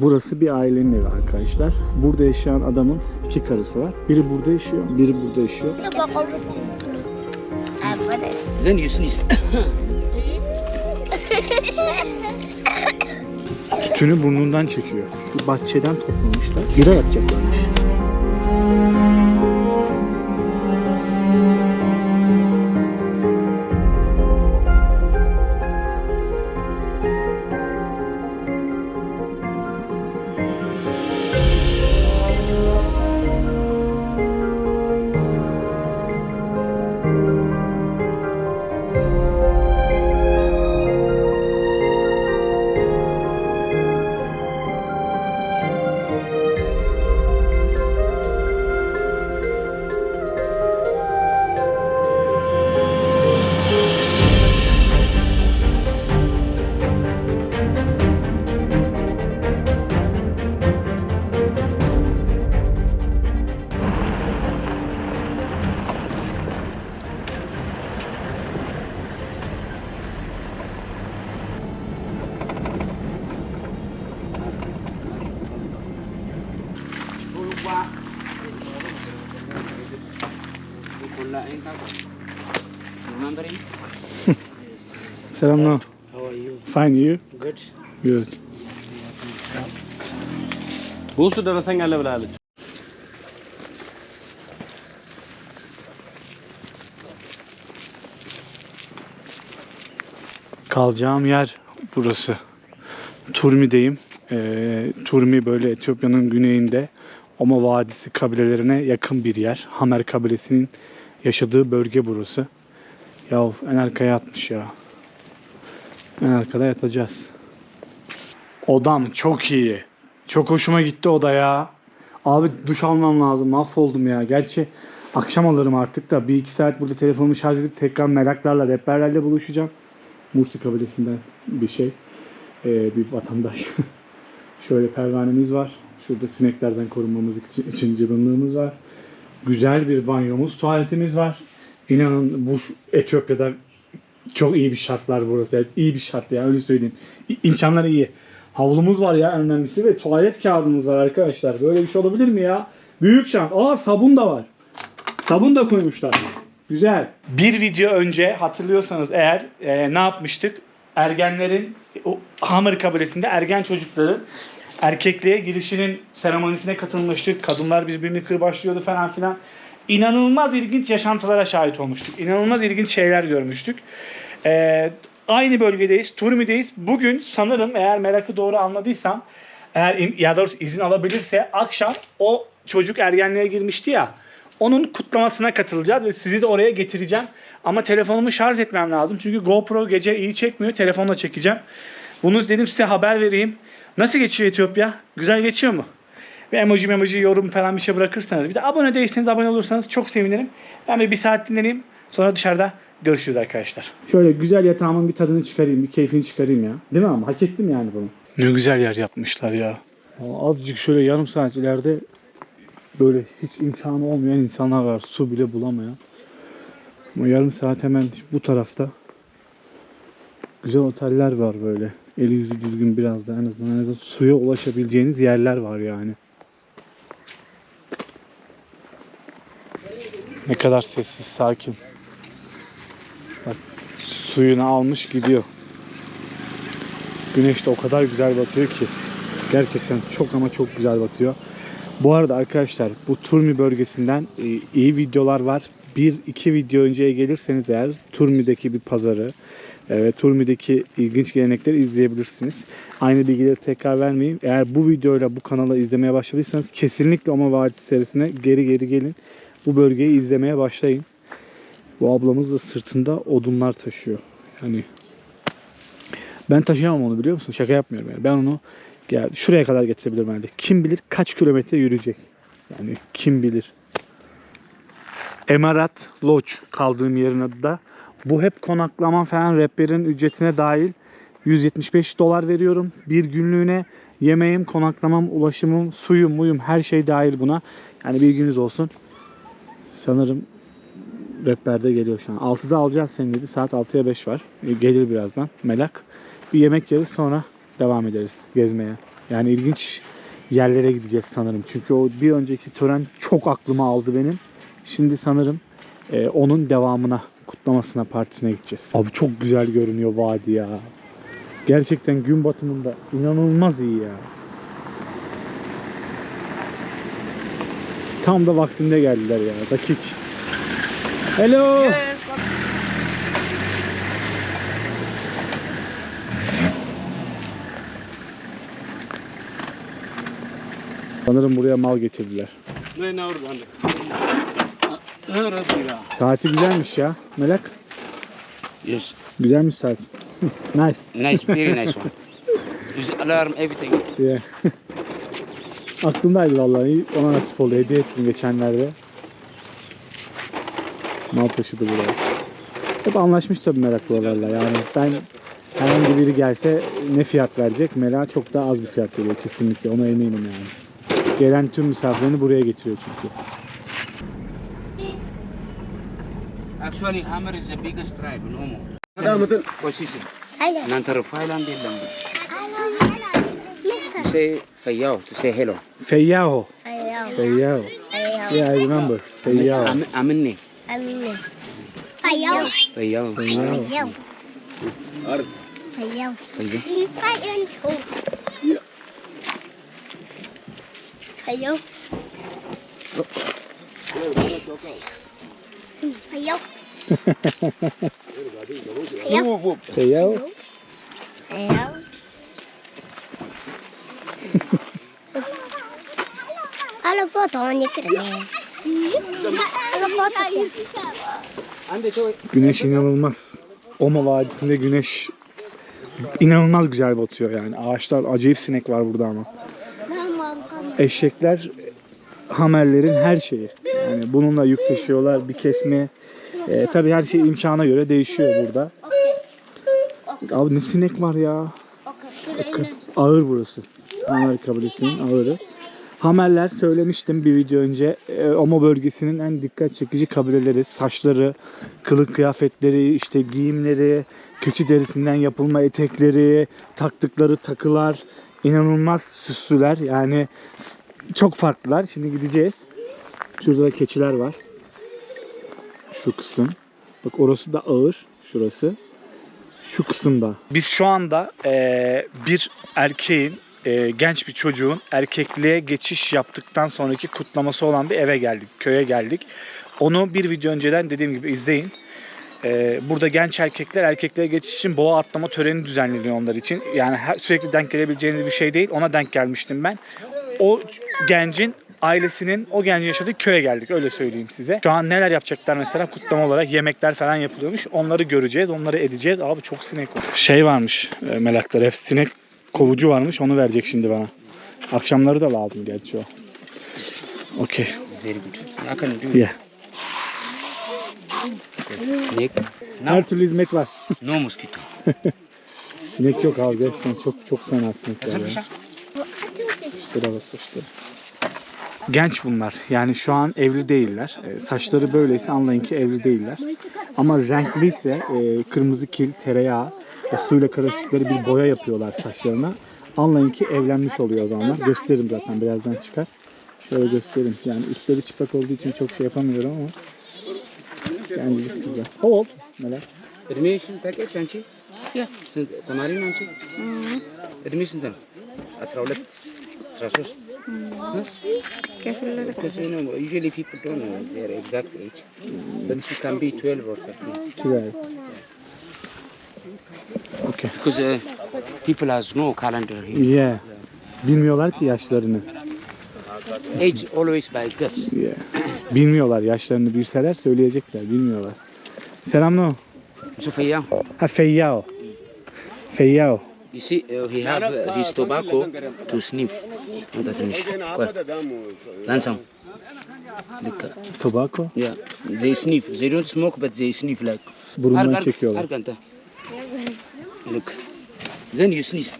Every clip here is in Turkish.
Burası bir ailenin evi arkadaşlar. Burada yaşayan adamın iki karısı var. Biri burada yaşıyor, biri burada yaşıyor. Then you sneeze. Tütünü burnundan çekiyor. Bahçeden toplamışlar. Bira yapacaklarmış. Ramno. How are you? Fine, you? Good. Good. Bu بوسو درسان على بالعالج Kalacağım yer burası. Turmi'deyim. Ee, Turmi böyle Etiyopya'nın güneyinde Oma Vadisi kabilelerine yakın bir yer. Hamer kabilesinin yaşadığı bölge burası. Yav en arkaya atmış ya. En arkada yatacağız. Odam çok iyi. Çok hoşuma gitti oda ya. Abi duş almam lazım. Mahvoldum ya. Gerçi akşam alırım artık da. Bir iki saat burada telefonumu şarj edip tekrar meraklarla, rehberlerle buluşacağım. Mursi kabilesinden bir şey. Ee, bir vatandaş. Şöyle pervanemiz var. Şurada sineklerden korunmamız için, için cıbınlığımız var. Güzel bir banyomuz, tuvaletimiz var. İnanın bu Etiyopya'da çok iyi bir şartlar burası. Yani iyi bir şart ya öyle söyleyeyim. İmkanlar iyi. Havlumuz var ya en önemlisi ve tuvalet kağıdımız var arkadaşlar. Böyle bir şey olabilir mi ya? Büyük şans. Aa sabun da var. Sabun da koymuşlar. Güzel. Bir video önce hatırlıyorsanız eğer e, ne yapmıştık? Ergenlerin, o Hamır kabilesinde ergen çocukların erkekliğe girişinin seremonisine katılmıştık. Kadınlar birbirini kırbaçlıyordu falan filan. İnanılmaz ilginç yaşantılara şahit olmuştuk. İnanılmaz ilginç şeyler görmüştük. E, aynı bölgedeyiz. Turmi'deyiz. Bugün sanırım eğer merakı doğru anladıysam eğer ya doğrusu izin alabilirse akşam o çocuk ergenliğe girmişti ya onun kutlamasına katılacağız ve sizi de oraya getireceğim. Ama telefonumu şarj etmem lazım. Çünkü GoPro gece iyi çekmiyor. Telefonla çekeceğim. Bunu dedim size haber vereyim. Nasıl geçiyor Etiyopya? Güzel geçiyor mu? Ve emoji emoji yorum falan bir şey bırakırsanız. Bir de abone değilseniz abone olursanız çok sevinirim. Ben bir, bir saat dinleneyim. Sonra dışarıda görüşürüz arkadaşlar. Şöyle güzel yatağımın bir tadını çıkarayım. Bir keyfini çıkarayım ya. Değil mi ama? Hak ettim yani bunu. Ne güzel yer yapmışlar ya. Azıcık şöyle yarım saat ileride böyle hiç imkanı olmayan insanlar var. Su bile bulamayan. Ama yarım saat hemen bu tarafta güzel oteller var böyle. Eli yüzü düzgün biraz da en azından, en azından suya ulaşabileceğiniz yerler var yani. Ne kadar sessiz, sakin. Bak suyunu almış gidiyor. Güneş de o kadar güzel batıyor ki. Gerçekten çok ama çok güzel batıyor. Bu arada arkadaşlar bu Turmi bölgesinden e, iyi videolar var. Bir iki video önceye gelirseniz eğer Turmi'deki bir pazarı e, ve Turmi'deki ilginç gelenekleri izleyebilirsiniz. Aynı bilgileri tekrar vermeyeyim. Eğer bu videoyla bu kanala izlemeye başladıysanız kesinlikle Oma Vadisi serisine geri geri gelin. Bu bölgeyi izlemeye başlayın. Bu ablamız da sırtında odunlar taşıyor. Yani ben taşıyamam onu biliyor musun? Şaka yapmıyorum yani. Ben onu ya şuraya kadar getirebilirim herhalde. Kim bilir kaç kilometre yürüyecek. Yani kim bilir. Emarat Lodge kaldığım yerin adı da. Bu hep konaklama falan rehberin ücretine dahil 175 dolar veriyorum. Bir günlüğüne yemeğim, konaklamam, ulaşımım, suyum, muyum her şey dahil buna. Yani bilginiz olsun. Sanırım rehberde geliyor şu an. 6'da alacağız seni dedi. Saat 6'ya 5 var. E, Gelir birazdan. Melak. Bir yemek yeriz sonra devam ederiz gezmeye. Yani ilginç yerlere gideceğiz sanırım. Çünkü o bir önceki tören çok aklıma aldı benim. Şimdi sanırım e, onun devamına, kutlamasına, partisine gideceğiz. Abi çok güzel görünüyor vadi ya. Gerçekten gün batımında inanılmaz iyi ya. Tam da vaktinde geldiler ya. Dakik. Hello. Sanırım buraya mal getirdiler. Ne ne orada anne. Saati güzelmiş ya. Melek. Yes. Güzelmiş saat. nice. Nice, very nice one. Alarm, everything. Yeah. Aklımdaydı vallahi. Ona nasip oldu. Hediye ettim geçenlerde. Mal taşıdı buraya. Hep anlaşmış tabii meraklılarla. Yani ben herhangi biri gelse ne fiyat verecek? Mela çok daha az bir fiyat veriyor kesinlikle. Ona eminim yani. Gelen tüm misafirlerini buraya getiriyor çünkü. Actually, Hammer is the biggest tribe in Omo. Position. Hello. Nantaro Island in Lambu. Yes, To sir. Say Fayao, to say hello. Feyyao. Hello. Feyyao. Hello. Yeah, I remember. Feyyao. Am- Aminne. Amine. Hello. Fayao. Feyyao. Hello. Ar. Hello. Fayao. Hello. Hello. Hello. Feyyao. Alo po, tawon Güneş inanılmaz. Oma Vadisi'nde güneş inanılmaz güzel batıyor yani. Ağaçlar acayip sinek var burada ama. Eşekler hamerlerin her şeyi. Yani bununla yük taşıyorlar bir kesme. E, tabii her şey imkana göre değişiyor burada. Abi ne sinek var ya. Ağır burası. Hamer kabilesinin ağırı. Hamerler söylemiştim bir video önce. E, Omo bölgesinin en dikkat çekici kabileleri. Saçları, kılık kıyafetleri, işte giyimleri, keçi derisinden yapılma etekleri, taktıkları takılar inanılmaz süslüler. Yani çok farklılar. Şimdi gideceğiz. Şurada da keçiler var. Şu kısım. Bak orası da ağır. Şurası. Şu kısımda. Biz şu anda eee, bir erkeğin, eee, genç bir çocuğun erkekliğe geçiş yaptıktan sonraki kutlaması olan bir eve geldik, köye geldik. Onu bir video önceden dediğim gibi izleyin. Eee, burada genç erkekler erkekliğe geçiş için boğa atlama töreni düzenleniyor onlar için. Yani her, sürekli denk gelebileceğiniz bir şey değil. Ona denk gelmiştim ben. O gencin ailesinin o gencin yaşadığı köye geldik öyle söyleyeyim size. Şu an neler yapacaklar mesela kutlama olarak yemekler falan yapılıyormuş. Onları göreceğiz, onları edeceğiz. Abi çok sinek var. Şey varmış e, melekler hep sinek kovucu varmış onu verecek şimdi bana. Akşamları da lazım gerçi o. Okey. Very good. I can do it. Yeah. Nick. Her türlü hizmet var. no mosquito. Sinek yok abi gerçekten çok çok fena sinek var ya. İşte. Genç bunlar. Yani şu an evli değiller. E, saçları böyleyse anlayın ki evli değiller. Ama renkliyse e, kırmızı kil, tereyağı ve suyla karıştıkları bir boya yapıyorlar saçlarına. Anlayın ki evlenmiş oluyor o zamanlar. Gösteririm zaten birazdan çıkar. Şöyle göstereyim. Yani üstleri çıplak olduğu için çok şey yapamıyorum ama. Gencecik kızlar. How old? Melek. Ödümü yaşındaki kaç ançı? Ya. Sen tamarin ançı? Ödümü yaşından. Asravlet. Asrasus. Kefirler. Usually people don't know their exact age. But she can be 12 or 13. 12 çünkü. Because uh, people has no calendar here. Yeah. Bilmiyorlar ki yaşlarını. Age always by guess. Yeah. Bilmiyorlar yaşlarını bilseler söyleyecekler bilmiyorlar. Selam no. Feyyao. Ha Feyyao. Feyyao. You see, uh, he have uh, his tobacco to sniff. What O da sniff. Lan sen. Tobacco? Yeah. They sniff. They don't smoke but they sniff like. Burundan çekiyorlar. Arganta. Look. Then you sneeze.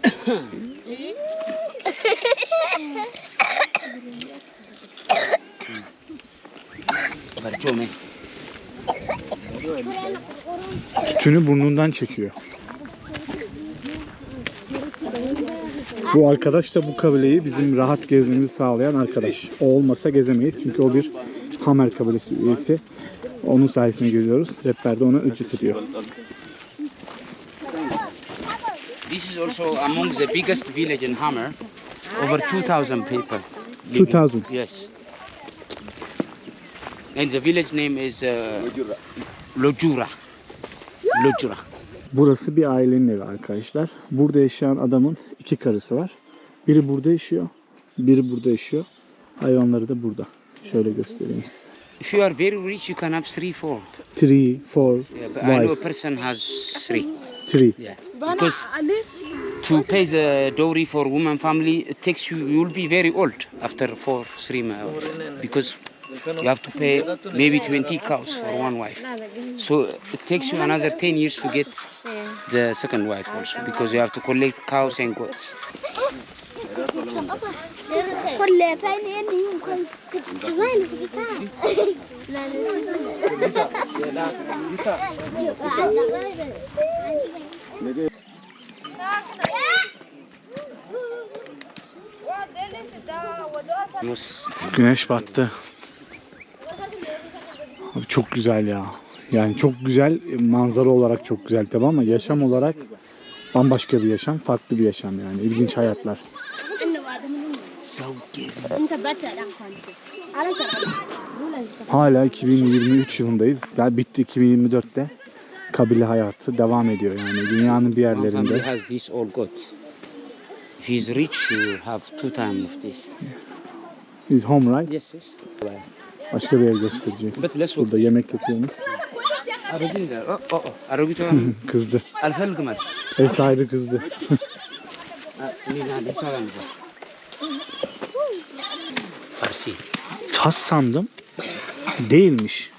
Barcome. Tütünü burnundan çekiyor. Bu arkadaş da bu kabileyi bizim rahat gezmemizi sağlayan arkadaş. O olmasa gezemeyiz çünkü o bir Hamer kabilesi üyesi. Onun sayesinde geziyoruz. Rehber de ona ücret ödüyor. This is also among the biggest village in Hammer. Over 2,000 people. living. 2000. Yes. And the village name is uh, Lojura. Lojura. Burası bir ailenin evi arkadaşlar. Burada yaşayan adamın iki karısı var. Biri burada yaşıyor, biri burada yaşıyor. Hayvanları da burada. Şöyle göstereyim size. If you are very rich, you can have three, four. Three, four, Yeah, but I know a person has three. Three. Yeah. Because to pay the dowry for woman family, it takes you, you will be very old after four, three months. Because you have to pay maybe 20 cows for one wife. So it takes you another 10 years to get the second wife also. Because you have to collect cows and goats. كل فاين يعني يمكن وين Yes. Güneş battı. Abi çok güzel ya. Yani çok güzel manzara olarak çok güzel tabi ama yaşam olarak bambaşka bir yaşam, farklı bir yaşam yani. İlginç hayatlar. Hala 2023 yılındayız. Yani bitti 2024'te. Kabile hayatı devam ediyor yani dünyanın bir yerlerinde. One has this all got. If he's rich, you have two times of this. Is home right? Yes, yes. Başka bir yer göstereceğiz. But let's Burada yemek yapıyormuş. Oh, oh, oh, kızdı. Ev sahibi kızdı. Parsi. Tas sandım. Değilmiş.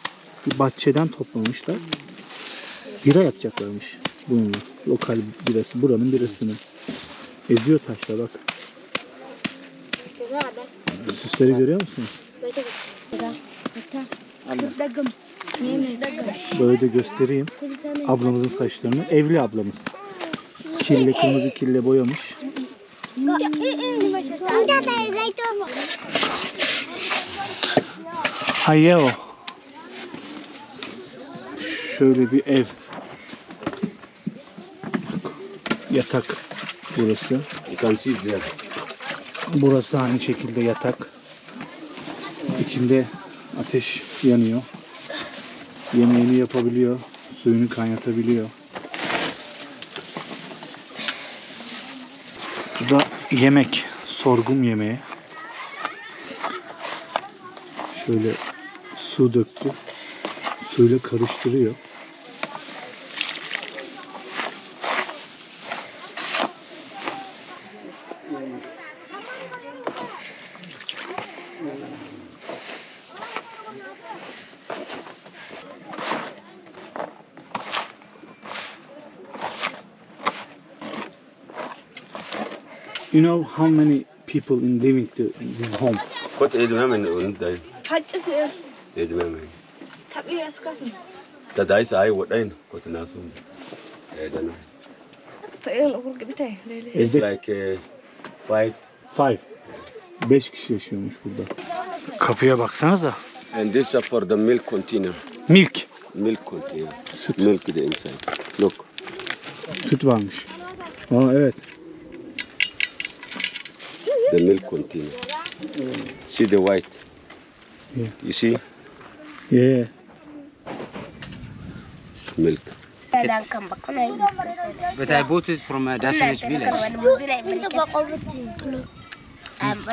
Bir bahçeden toplamışlar. Bira yapacaklarmış bununla. Lokal birası. Buranın birasını. Eziyor taşla bak. Süsleri görüyor musunuz? Böyle de göstereyim. Ablamızın saçlarını. Evli ablamız. Kille kırmızı kille boyamış. Hayeo. Şöyle bir ev. Bak, yatak burası. Burası aynı şekilde yatak. İçinde ateş yanıyor. Yemeğini yapabiliyor. Suyunu kaynatabiliyor. Bu da yemek. Sorgum yemeği. Şöyle su döktü. Suyla karıştırıyor. You know how many people in living to this home? Kot edmemen unday. Kaççısı Edmemen. tabii yaskasın. Da dais ay wadain kot nasum. Edana. Tayın okur gibi te. It's like uh, five Five. Beş kişi yaşıyormuş burada. Kapıya baksanıza. and this is for the milk container. Milk. Milk container. Süt. Milk the inside. Look. Süt varmış. Aa evet. The milk container. See the white. Yeah. You see Milk. But I bought it from uh, a Dashanish village. Um,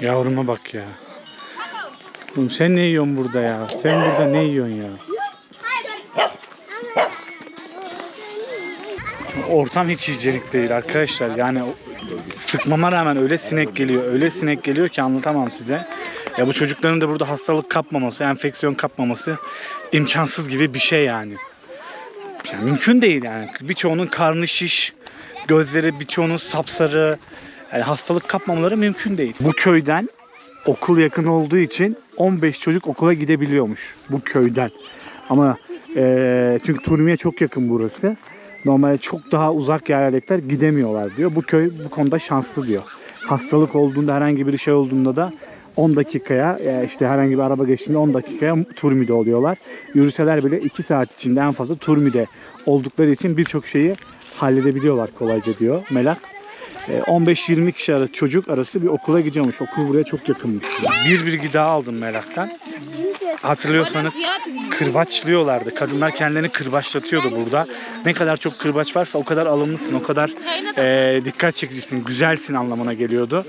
Yavruma bak ya. Oğlum sen ne yiyorsun burada ya? Sen burada ne yiyorsun ya? Ortam hiç hijyenik değil arkadaşlar. Yani sıkmama rağmen öyle sinek geliyor, öyle sinek geliyor ki anlatamam size. Ya bu çocukların da burada hastalık kapmaması, enfeksiyon kapmaması imkansız gibi bir şey yani. Yani mümkün değil yani. Birçoğunun karnı şiş, gözleri birçoğunun sapsarı. Yani hastalık kapmamaları mümkün değil. Bu köyden okul yakın olduğu için 15 çocuk okula gidebiliyormuş bu köyden. Ama Ee, çünkü Turmi'ye çok yakın burası. Normalde çok daha uzak yerlerdekiler gidemiyorlar diyor. Bu köy bu konuda şanslı diyor. Hastalık olduğunda herhangi bir şey olduğunda da 10 dakikaya e, işte herhangi bir araba geçtiğinde 10 dakikaya Turmi'de oluyorlar. Yürüseler bile 2 saat içinde en fazla Turmi'de oldukları için birçok şeyi halledebiliyorlar kolayca diyor Melak. E, 15-20 kişi arası çocuk arası bir okula gidiyormuş. Okul buraya çok yakınmış. Bir bilgi daha aldım Melak'tan. Hatırlıyorsanız kırbaçlıyorlardı. Kadınlar kendilerini kırbaçlatıyordu burada. Ne kadar çok kırbaç varsa o kadar alımlısın, o kadar e, dikkat çekicisin, güzelsin anlamına geliyordu.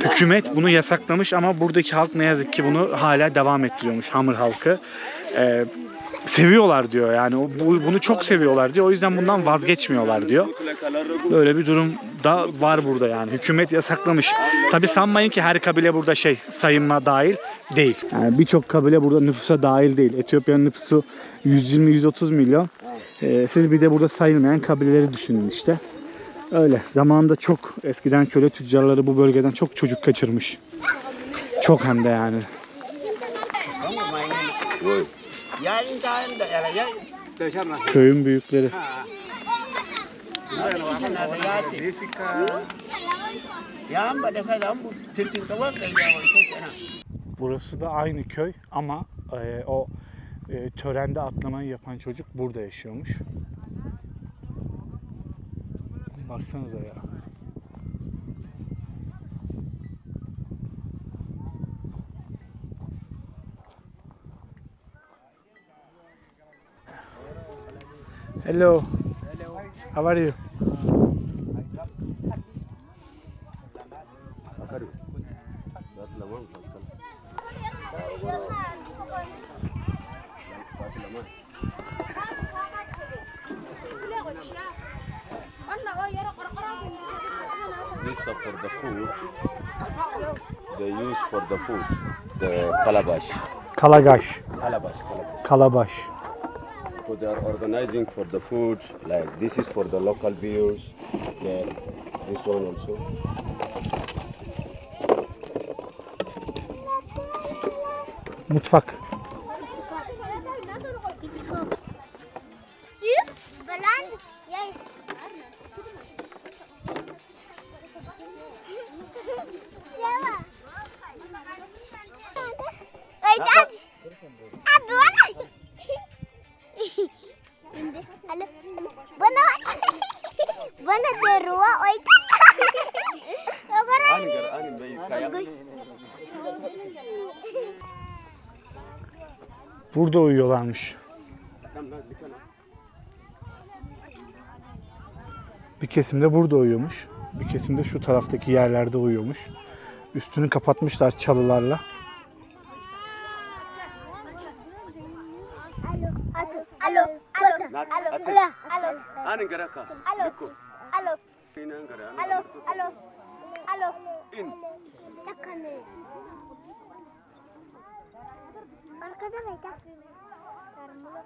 Hükümet bunu yasaklamış ama buradaki halk ne yazık ki bunu hala devam ettiriyormuş Hamur halkı. E, seviyorlar diyor yani bunu çok seviyorlar diyor. O yüzden bundan vazgeçmiyorlar diyor. Böyle bir durum da var burada yani. Hükümet yasaklamış. Tabi sanmayın ki her kabile burada şey sayınma dahil değil. Yani birçok kabile burada nüfusa dahil değil. Etiyopya'nın nüfusu 120-130 milyon. Ee, siz bir de burada sayılmayan kabileleri düşünün işte. Öyle. Zamanında çok eskiden köle tüccarları bu bölgeden çok çocuk kaçırmış. Çok hem de yani. Köyün büyükleri. Burası da aynı köy ama e, o e, törende atlamayı yapan çocuk burada yaşıyormuş. Baksanıza ya. Hello. How are you? For the food. They use for the food. The calabash. Kalagaş. Calabash. calabash. Kalabaş. So they are organizing for the food. Like this is for the local beers. Then this one also. Mutfak. Balan. Yay. Burada uyuyorlarmış. Bir kesim de burada uyuyormuş. Bir kesim de şu taraftaki yerlerde uyuyormuş. Üstünü kapatmışlar çalılarla. Arkada neydi? Karmula.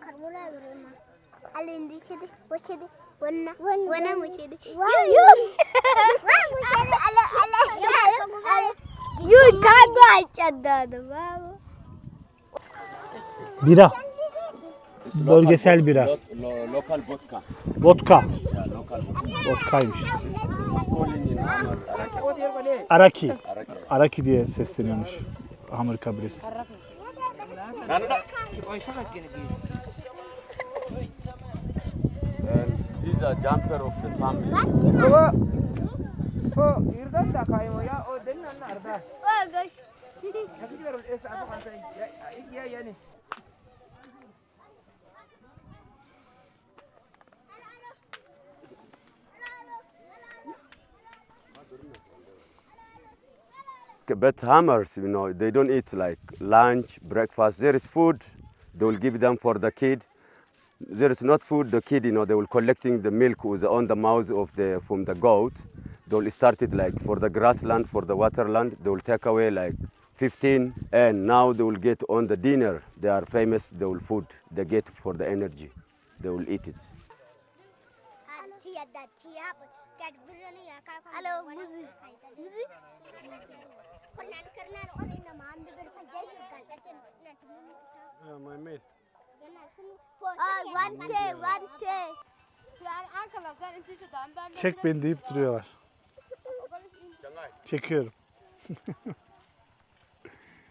Karmula görüyorum ben. Alındı içeri, boş içeri. Vana, vana mı içeri? Yuh yuh. Vana mı içeri? Ala, ala, ala. Yuh, kalbi açadı adam. Bira. Bira. It's Bölgesel bira. Lo- lo- local vodka. Vodka. Yeah, local vodka. Vodkaymış. It's calling in Amar Araki. Araki. Araki. Araki diye sesleniyormuş. Hamur kabilesi. And these are jumper of the family. Oh gosh. But hammers, you know, they don't eat like lunch, breakfast. There is food, they will give them for the kid. There is not food, the kid, you know, they will collecting the milk with on the mouth of the from the goat. They will start it like for the grassland, for the waterland. They will take away like 15, and now they will get on the dinner. They are famous. They will food. They get for the energy. They will eat it. Alo, muzi. Muzi? Kunan karnar o din naman, bigar pa dyan yung gagasin. my mail. Aa, vante, vante. Çek beni deyip duruyorlar. Çekiyorum.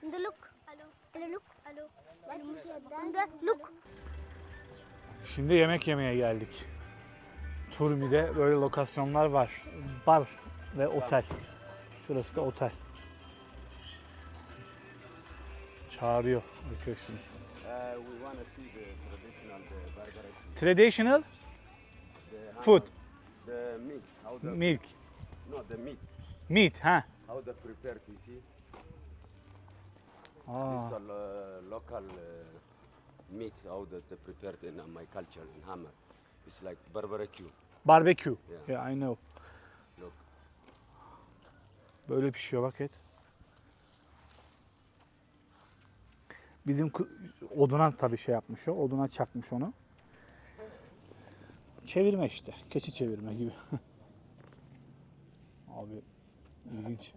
Look. Look. Look. Şimdi yemek yemeye geldik. Turmi'de böyle lokasyonlar var. Bar ve otel. Şurası da otel. Çağırıyor arkadaşımız. Traditional food, The meat. How the milk, no the meat. meat ha. How they prepare you see. Aa, It's a lo- local meat. How that they prepared in my culture in Hammer. It's like barbecue. Barbecue. Yeah. Yeah, I know. Look. Böyle pişiyor bak et. Bizim oduna tabii şey yapmış o. Oduna çakmış onu. Çevirme işte. Keçi çevirme gibi. Abi ilginç.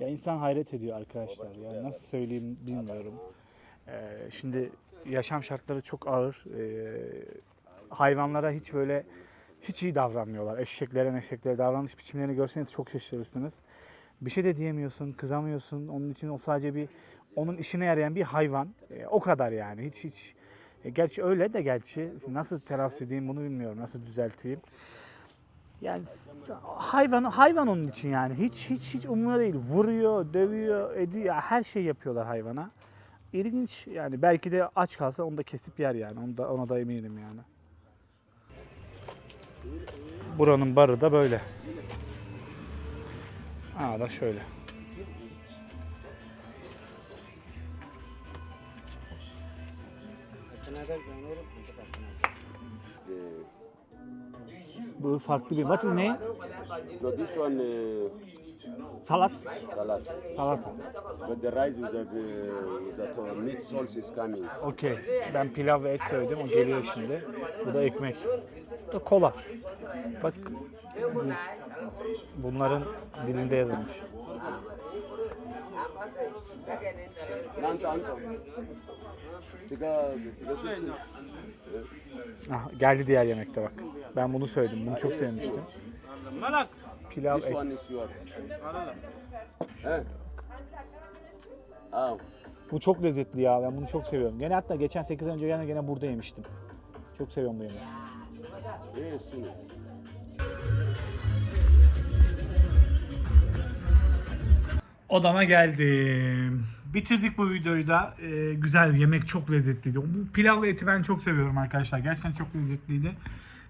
Ya insan hayret ediyor arkadaşlar. Ya nasıl söyleyeyim bilmiyorum. Ee, şimdi yaşam şartları çok ağır. Ee, hayvanlara hiç böyle hiç iyi davranmıyorlar. Eşeklere meşeklere davranış biçimlerini görseniz çok şaşırırsınız. Bir şey de diyemiyorsun, kızamıyorsun. Onun için o sadece bir onun işine yarayan bir hayvan. Ee, o kadar yani. Hiç hiç e, gerçi öyle de gerçi nasıl telaffuz edeyim bunu bilmiyorum. Nasıl düzelteyim. Yani hayvan hayvan onun için yani. Hiç hiç hiç umurunda değil. Vuruyor, dövüyor, ediyor. Her şey yapıyorlar hayvana. İlginç yani belki de aç kalsa onu da kesip yer yani. Onu da, ona da eminim yani. Buranın barı da böyle. Aa da şöyle. Bu farklı bir. What is name? no, this one uh, Salat. salad. Salata. But the rice with the, with the uh, meat sauce is coming. Okey. Ben pilav ve et söyledim. O geliyor şimdi. Bu da ekmek. Da kola. Bak. bu- Bunların dilinde yazılmış. Ah, geldi diğer yemekte bak. Ben bunu söyledim. Bunu çok sevmiştim. Pilav et. Bu çok lezzetli ya. Ben bunu çok seviyorum. Gene hatta geçen 8 ay önce gene gene burada yemiştim. Çok seviyorum bu yemeği. Soon. Odama geldim. Bitirdik bu videoyu da. Ee, güzel yemek çok lezzetliydi. Bu pilavlı eti ben çok seviyorum arkadaşlar. Gerçekten çok lezzetliydi.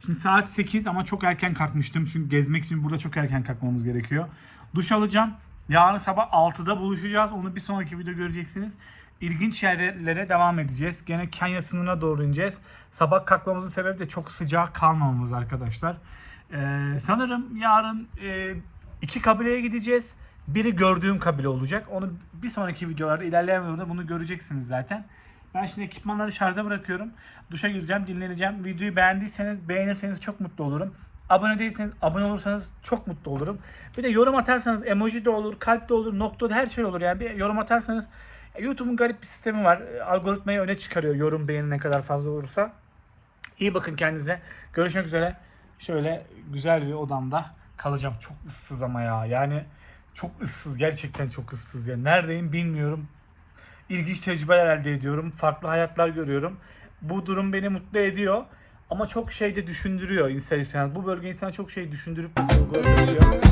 Şimdi saat 8 ama çok erken kalkmıştım. Çünkü gezmek için burada çok erken kalkmamız gerekiyor. Duş alacağım. Yarın sabah 6'da buluşacağız. Onu bir sonraki video göreceksiniz. İlginç yerlere devam edeceğiz. Gene Kenya sınırına doğru ineceğiz. Sabah kalkmamızın sebebi de çok sıcak kalmamamız arkadaşlar. Ee, sanırım yarın e, iki kabileye gideceğiz. Biri gördüğüm kabile olacak. Onu bir sonraki videolarda ilerleyen videoda bunu göreceksiniz zaten. Ben şimdi ekipmanları şarja bırakıyorum. Duşa gireceğim, dinleneceğim. Videoyu beğendiyseniz, beğenirseniz çok mutlu olurum. Abone değilseniz, abone olursanız çok mutlu olurum. Bir de yorum atarsanız emoji de olur, kalp de olur, nokta da her şey olur. Yani bir yorum atarsanız YouTube'un garip bir sistemi var. E, Algoritmayı öne çıkarıyor yorum beğeni ne kadar fazla olursa. İyi bakın kendinize. Görüşmek üzere. Şöyle güzel bir odamda kalacağım. Çok ıssız ama ya. Yani çok ıssız. Gerçekten çok ıssız. Ya. Neredeyim bilmiyorum. İlginç tecrübeler elde ediyorum. Farklı hayatlar görüyorum. Bu durum beni mutlu ediyor. Ama çok şey de düşündürüyor ister istemez. Bu bölge insan çok şey düşündürüp sorgulatabiliyor.